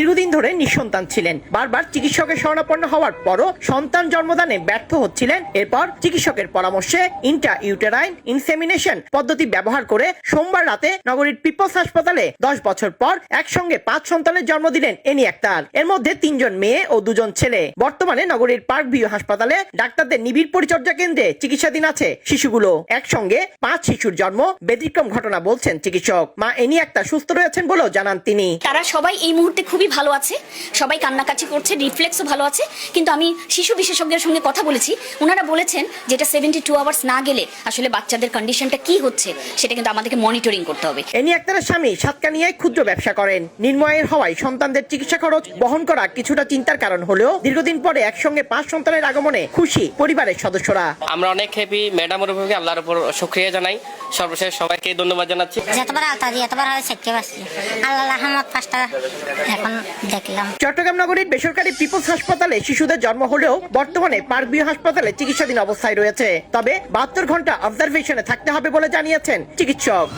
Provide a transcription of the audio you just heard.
দীর্ঘদিন ধরে নিঃসন্তান ছিলেন। বারবার চিকিৎসকের শরণাপন্ন হওয়ার পরও সন্তান জন্মদানে ব্যর্থ হচ্ছিলেন। এরপর চিকিৎসকের পরামর্শে ইন্টা ইউটেরাইন ইনসেমিনেশন পদ্ধতি ব্যবহার করে সোমবার রাতে নগরীর পিপলস হাসপাতালে দশ বছর পর একসঙ্গে পাঁচ সন্তানের জন্ম দিলেন এনি আক্তার। এর মধ্যে তিনজন মেয়ে ও দুজন ছেলে। বর্তমানে নগরীর পার্ক ভিউ হাসপাতালে ডাক্তারদের নিবিড় পরিচর্যা কেন্দ্রে চিকিৎসাধীন আছে শিশুগুলো। একসঙ্গে পাঁচ শিশুর জন্ম ব্যতিক্রম ঘটনা বলছেন চিকিৎসক। মা এনি আক্তার সুস্থ রয়েছেন বলেও জানান তিনি। তারা সবাই এই মুহূর্তে খুবই ভালো আছে সবাই কান্নাকাটি করছে রিফ্লেক্সও ভালো আছে কিন্তু আমি শিশু বিশেষজ্ঞের সঙ্গে কথা বলেছি ওনারা বলেছেন যেটা সেভেন্টি টু আওয়ার্স না গেলে আসলে বাচ্চাদের কন্ডিশনটা কি হচ্ছে সেটা কিন্তু আমাদেরকে মনিটরিং করতে হবে। এনি আক্তারের স্বামী সাতকানিয়ায় ক্ষুদ্র ব্যবসা করেন। নির্ময়ের হওয়ায় সন্তানদের চিকিৎসা খরচ বহন করা কিছুটা চিন্তার কারণ হলেও দীর্ঘদিন পরে একসঙ্গে পাঁচ সন্তানের আগমনে খুশি পরিবারের সদস্যরা। আমরা অনেক হ্যাপি ম্যাডামের উপরে আল্লাহর উপর শুক্রিয়া জানাই। সর্বশেষ সবাইকে ধন্যবাদ জানাচ্ছি। যতবার হয় আল্লাহ রহমত দেখলাম। চট্টগ্রাম নগরীর বেসরকারি পিপলস হাসপাতালে শিশুদের জন্ম হলেও বর্তমানে পার্ক ভিউ হাসপাতালে চিকিৎসাধীন অবস্থায় রয়েছে। তবে বাহাত্তর ঘণ্টা অবজারভেশনে থাকতে হবে বলে জানিয়েছেন চিকিৎসক।